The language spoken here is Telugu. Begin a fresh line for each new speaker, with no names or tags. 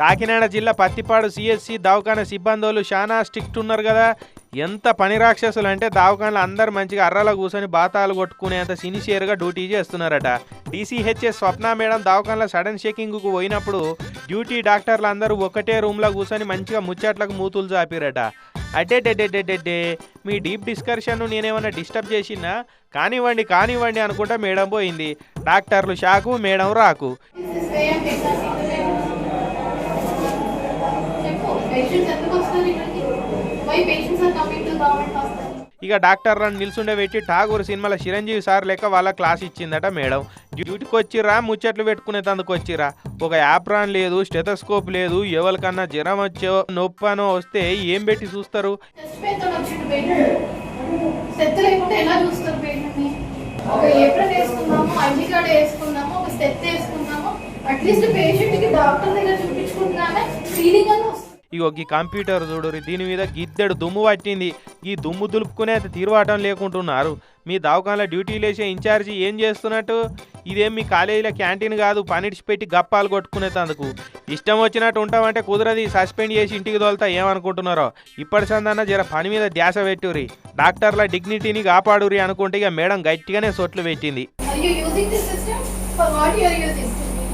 కాకినాడ జిల్లా పత్తిపాడు సిఎస్సి దవాఖాన సిబ్బందులు చాలా స్ట్రిక్ట్ ఉన్నారు కదా. ఎంత పని రాక్షసులు అంటే దవాఖానలు అందరు మంచిగా అర్రలో కూర్చొని బాతాలు కొట్టుకునేంత సిన్సియర్గా డ్యూటీ చేస్తున్నారట. డీసీహెచ్ఎస్ స్వప్న మేడం దవాఖానలో సడన్ షేకింగ్కు పోయినప్పుడు డ్యూటీ డాక్టర్లు అందరూ ఒకటే రూమ్లో కూర్చొని మంచిగా ముచ్చట్లకు మూతులు చాపిరట. అడ్డెడ్డెడ్డెడ్డెడ్డే మీ డీప్ డిస్కషన్ను నేనేమన్నా డిస్టర్బ్ చేసినా కానివ్వండి కానివ్వండి అనుకుంటా మేడం పోయింది. డాక్టర్లు షాకు మేడం రాకు.
పేషెంట్స్ ఎందుకు వస్తారు ఇక్కడికి? Why patients are coming to government hospital
ఇక డాక్టర్లను నిల్చుండే పెట్టి ఠాగూర్ సినిమాలో చిరంజీవి సార్ లెక్క వాళ్ళ క్లాస్ ఇచ్చిందట మేడం. డ్యూటీకి వచ్చిరా ముచ్చట్లు పెట్టుకునే తందుకు వచ్చిరా ఒక యాప్రాన్ లేదు స్టెథోస్కోప్ లేదు ఎవరికన్నా జ్వరం వచ్చో నొప్పనో వస్తే ఏం పెట్టి చూస్తారు?
వచ్చిండు పేషెంట్ ఒక ఏప్రిల్ ఐడి కార్డ్ ఒక అట్లీస్ట్ పేషెంట్కి డాక్టర్ దగ్గర
ఇగో ఈ కంప్యూటర్ చూడురి దీని మీద గిద్దెడు దుమ్ము పట్టింది. ఈ దుమ్ము దులుపుకునే తీరువాటం లేకుంటున్నారు. మీ దవాఖానలో డ్యూటీ లేసే ఇన్ఛార్జి ఏం చేస్తున్నట్టు? ఇదేం మీ కాలేజీలో క్యాంటీన్ కాదు పనిడిచిపెట్టి గప్పాలు కొట్టుకునేటందుకు. ఇష్టం వచ్చినట్టు ఉంటామంటే కుదరది సస్పెండ్ చేసి ఇంటికి తోలుతా ఏమనుకుంటున్నారో? ఇప్పటి సందన్న జర పని మీద ధ్యాస పెట్టురి డాక్టర్ల డిగ్నిటీని కాపాడురి అనుకుంటే ఇక మేడం గట్టిగానే సొట్లు పెట్టింది.